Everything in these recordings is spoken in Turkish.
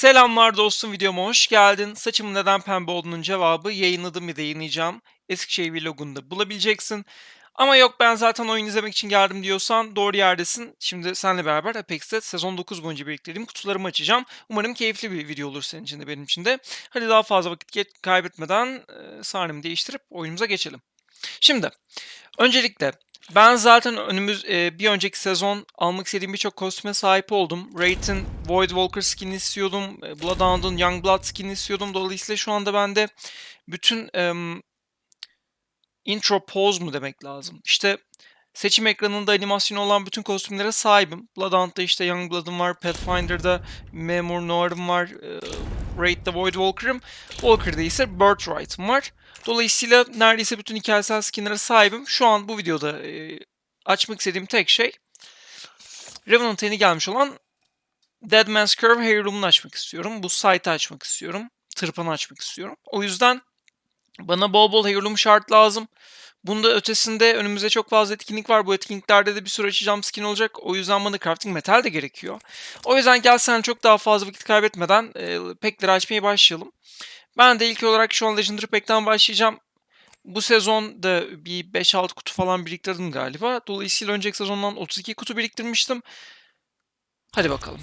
Selamlar dostum videoma hoş geldin. Saçımın neden pembe olduğunun cevabı yayınladım ya da yayınlayacağım. Eskişehir vlogunda bulabileceksin. Ama yok ben zaten oyun izlemek için geldim diyorsan doğru yerdesin. Şimdi seninle beraber Apex'te sezon 9 boyunca biriktirdiğim kutularımı açacağım. Umarım keyifli bir video olur senin için de benim için de. Hadi daha fazla vakit kaybetmeden e, sahnemi değiştirip oyunumuza geçelim. Şimdi öncelikle ben zaten önümüz e, bir önceki sezon almak istediğim birçok kostüme sahip oldum. Raid'in Void Walker skinini istiyordum. e, Bloodhound'un Youngblood skinini istiyordum. Dolayısıyla şu anda bende bütün em, intro pose mu demek lazım. İşte seçim ekranında animasyonu olan bütün kostümlere sahibim. Bloodhound'da işte Youngblood'um var. Pathfinder'da Memur Noir'ım var. E, Raid'de Void Walker'ım. Walker'da ise Birthright'ım var. Dolayısıyla neredeyse bütün hikayesel skinlere sahibim. Şu an bu videoda e, açmak istediğim tek şey Revenant yeni gelmiş olan Dead Man's Curve Heirloom'unu açmak istiyorum. Bu site'ı açmak istiyorum. Tırpanı açmak istiyorum. O yüzden bana bol bol Heirloom şart lazım. Bunda ötesinde önümüzde çok fazla etkinlik var. Bu etkinliklerde de bir sürü açacağım skin olacak. O yüzden bana crafting metal de gerekiyor. O yüzden gel sen çok daha fazla vakit kaybetmeden e, pack'leri açmaya başlayalım. Ben de ilk olarak şu an Legendary Pack'ten başlayacağım. Bu sezon da bir 5-6 kutu falan biriktirdim galiba. Dolayısıyla önceki sezondan 32 kutu biriktirmiştim. Hadi bakalım.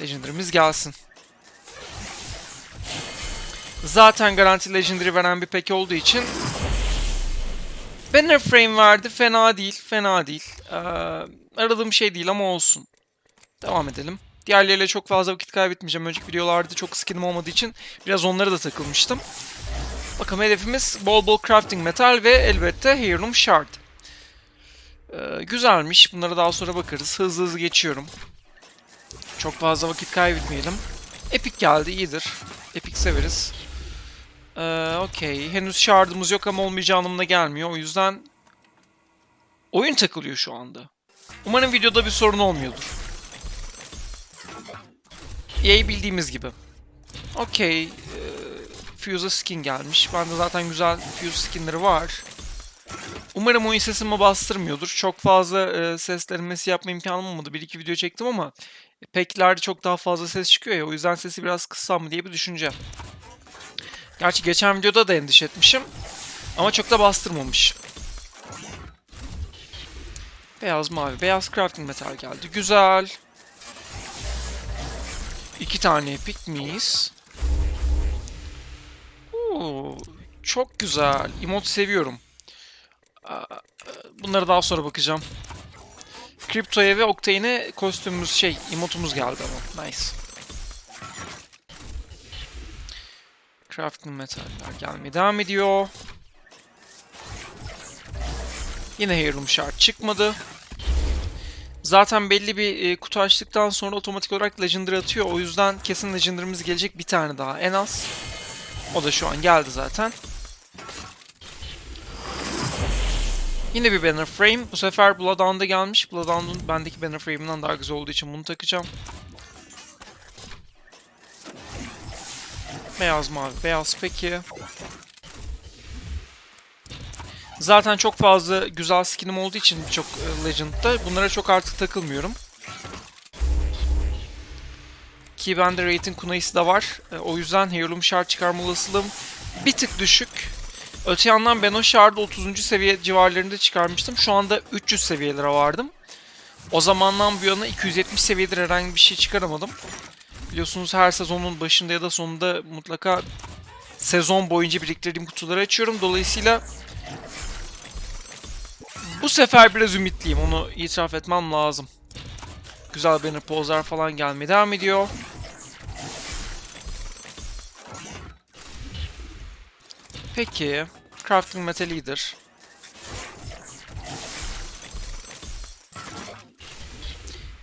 Legendary'miz gelsin. Zaten garanti Legendary veren bir pack olduğu için Banner Frame verdi. Fena değil. Fena değil. Ee, aradığım şey değil ama olsun. Devam edelim. Diğerleriyle çok fazla vakit kaybetmeyeceğim. Önceki videolarda çok skinim olmadığı için biraz onlara da takılmıştım. Bakalım hedefimiz bol bol crafting metal ve elbette heirloom shard. Ee, güzelmiş. Bunlara daha sonra bakarız. Hızlı hızlı geçiyorum. Çok fazla vakit kaybetmeyelim. Epic geldi. iyidir. Epic severiz. Ee, Okey. Henüz shardımız yok ama olmayacağı anlamına gelmiyor. O yüzden oyun takılıyor şu anda. Umarım videoda bir sorun olmuyordur. EA bildiğimiz gibi. Okey. Ee, Fuse'a skin gelmiş. Bende zaten güzel Fuse skinleri var. Umarım oyun sesimi bastırmıyordur. Çok fazla e, seslenmesi yapma imkanım olmadı. Bir iki video çektim ama packlerde çok daha fazla ses çıkıyor ya. O yüzden sesi biraz kıssam mı diye bir düşünce. Gerçi geçen videoda da endişe etmişim. Ama çok da bastırmamış. Beyaz mavi. Beyaz crafting metal geldi. Güzel. İki tane epic miyiz? Oo, çok güzel. Emote seviyorum. Bunlara daha sonra bakacağım. Crypto'ya ve Octane'e kostümümüz şey, emotumuz geldi ama. Nice. Crafting metaller gelmeye devam ediyor. Yine Heirloom Shard çıkmadı. Zaten belli bir e, kutu açtıktan sonra otomatik olarak Legendary atıyor. O yüzden kesin Legendary'miz gelecek bir tane daha en az. O da şu an geldi zaten. Yine bir banner frame. Bu sefer Bloodhound'a gelmiş. Bloodhound'un bendeki banner frame'inden daha güzel olduğu için bunu takacağım. Beyaz mavi, beyaz peki. Zaten çok fazla güzel skinim olduğu için birçok e, Legend'da bunlara çok artık takılmıyorum. Ki bende rating kunayısı da var. E, o yüzden Heirloom Shard çıkarma olasılığım bir tık düşük. Öte yandan ben o Shard'ı 30. seviye civarlarında çıkarmıştım. Şu anda 300 seviyelere vardım. O zamandan bu yana 270 seviyedir herhangi bir şey çıkaramadım. Biliyorsunuz her sezonun başında ya da sonunda mutlaka sezon boyunca biriktirdiğim kutuları açıyorum. Dolayısıyla bu sefer biraz ümitliyim. Onu itiraf etmem lazım. Güzel banner pozlar falan gelmeye devam ediyor. Peki. Crafting metal iyidir.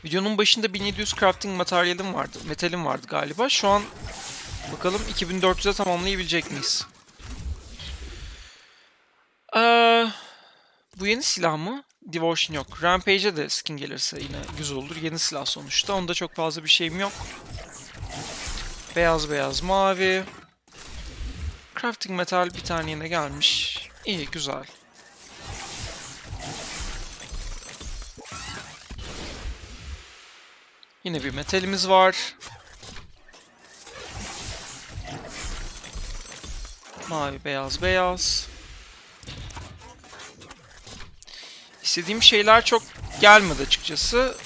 Videonun başında 1700 crafting materyalim vardı. Metalim vardı galiba. Şu an bakalım 2400'e tamamlayabilecek miyiz? Ee, bu yeni silah mı? Devotion yok. Rampage'e de skin gelirse yine güzel olur. Yeni silah sonuçta. Onda çok fazla bir şeyim yok. Beyaz beyaz mavi. Crafting metal bir tane yine gelmiş. İyi güzel. Yine bir metalimiz var. Mavi beyaz beyaz. İstediğim şeyler çok gelmedi açıkçası.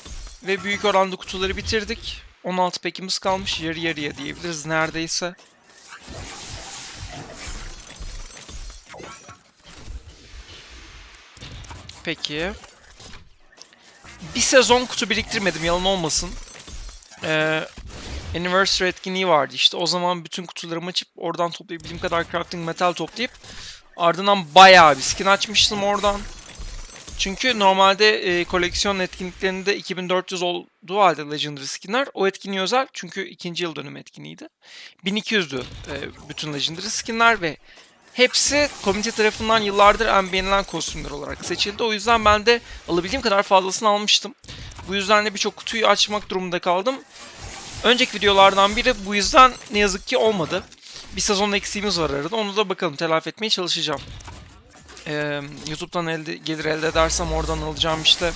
Ve büyük oranda kutuları bitirdik. 16 pekimiz kalmış. Yarı yarıya diyebiliriz neredeyse. Peki. Bir sezon kutu biriktirmedim yalan olmasın. Ee, Anniversary etkinliği vardı işte. O zaman bütün kutularımı açıp oradan toplayabildiğim kadar crafting metal toplayıp ardından bayağı bir skin açmıştım oradan. Çünkü normalde e, koleksiyon etkinliklerinde 2400 olduğu halde Legendary skinler o etkinliğe özel çünkü ikinci yıl dönümü etkinliğiydi. 1200'dü e, bütün Legendary skinler ve hepsi komite tarafından yıllardır en beğenilen kostümler olarak seçildi. O yüzden ben de alabildiğim kadar fazlasını almıştım. Bu yüzden de birçok kutuyu açmak durumunda kaldım. Önceki videolardan biri bu yüzden ne yazık ki olmadı. Bir sezon eksiğimiz var arada. Onu da bakalım telafi etmeye çalışacağım. Ee, YouTube'dan elde, gelir elde edersem oradan alacağım işte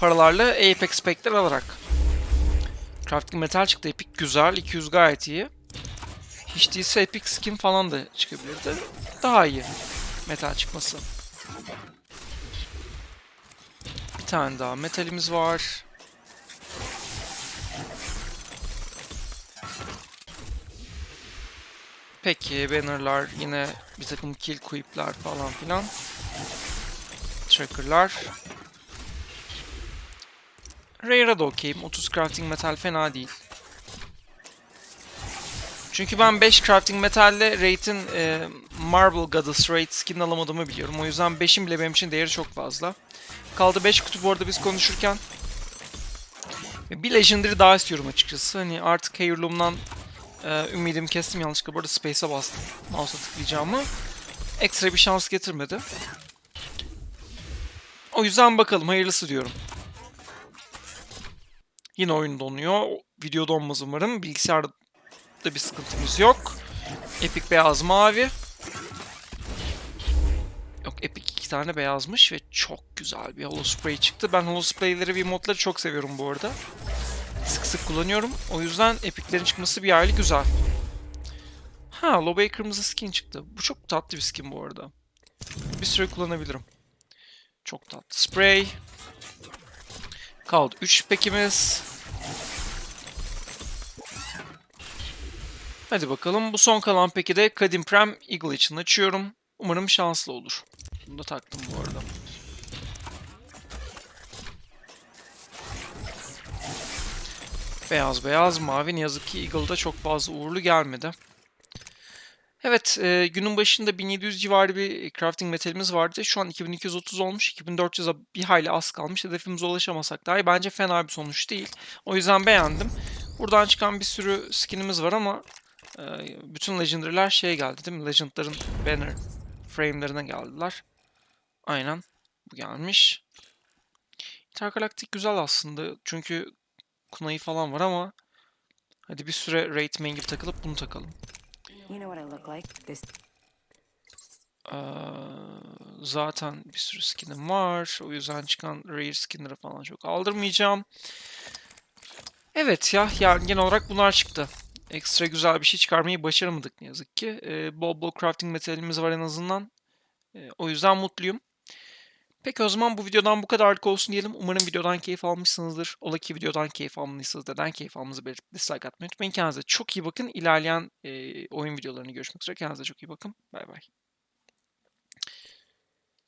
paralarla Apex Pack'ler alarak. Crafting Metal çıktı. Epic güzel. 200 gayet iyi. Hiç değilse Epic Skin falan da çıkabilirdi. Daha iyi. Metal çıkması. Bir tane daha metalimiz var. Peki bannerlar yine bir takım kill quip'ler falan filan. Tracker'lar. Rare'a da okeyim. 30 crafting metal fena değil. Çünkü ben 5 crafting metalle Raid'in e, Marble Goddess Raid skin alamadığımı biliyorum. O yüzden 5'in bile benim için değeri çok fazla. Kaldı 5 kutu bu arada biz konuşurken. Bir Legendary daha istiyorum açıkçası. Hani artık Heirloom'dan ee, ümidimi kestim yanlışlıkla. Bu arada Space'e bastım. Mouse'a tıklayacağımı. Ekstra bir şans getirmedi. O yüzden bakalım. Hayırlısı diyorum. Yine oyun donuyor. Video donmaz umarım. Bilgisayarda bir sıkıntımız yok. Epic beyaz mavi. Yok Epic iki tane beyazmış ve çok güzel bir holo spray çıktı. Ben holo sprayleri ve modları çok seviyorum bu arada sık kullanıyorum. O yüzden epiklerin çıkması bir aile güzel. Ha, Lobey kırmızı skin çıktı. Bu çok tatlı bir skin bu arada. Bir süre kullanabilirim. Çok tatlı. Spray. Kaldı 3 pekimiz. Hadi bakalım. Bu son kalan peki de Kadim Prem Eagle için açıyorum. Umarım şanslı olur. Bunu da taktım bu arada. Beyaz beyaz mavi ne yazık ki Eagle'da çok fazla uğurlu gelmedi. Evet e, günün başında 1700 civarı bir crafting metalimiz vardı. Şu an 2230 olmuş. 2400'e bir hayli az kalmış. Hedefimize ulaşamasak dahi bence fena bir sonuç değil. O yüzden beğendim. Buradan çıkan bir sürü skinimiz var ama e, bütün Legendary'ler şeye geldi değil mi? Legend'ların banner frame'lerine geldiler. Aynen bu gelmiş. Intergalactic güzel aslında. Çünkü Kunai falan var ama hadi bir süre rate main gibi takılıp bunu takalım. Ee, zaten bir sürü skinim var. O yüzden çıkan rare skinleri falan çok aldırmayacağım. Evet ya yani genel olarak bunlar çıktı. Ekstra güzel bir şey çıkarmayı başaramadık ne yazık ki. Ee, bol bol crafting metalimiz var en azından. Ee, o yüzden mutluyum. Peki o zaman bu videodan bu kadarlık olsun diyelim. Umarım videodan keyif almışsınızdır. Ola ki videodan keyif almadıysanız neden keyif almanızı belirtip dislike atmayı unutmayın. Kendinize çok iyi bakın. İlerleyen e, oyun videolarını görüşmek üzere. Kendinize çok iyi bakın. Bay bay.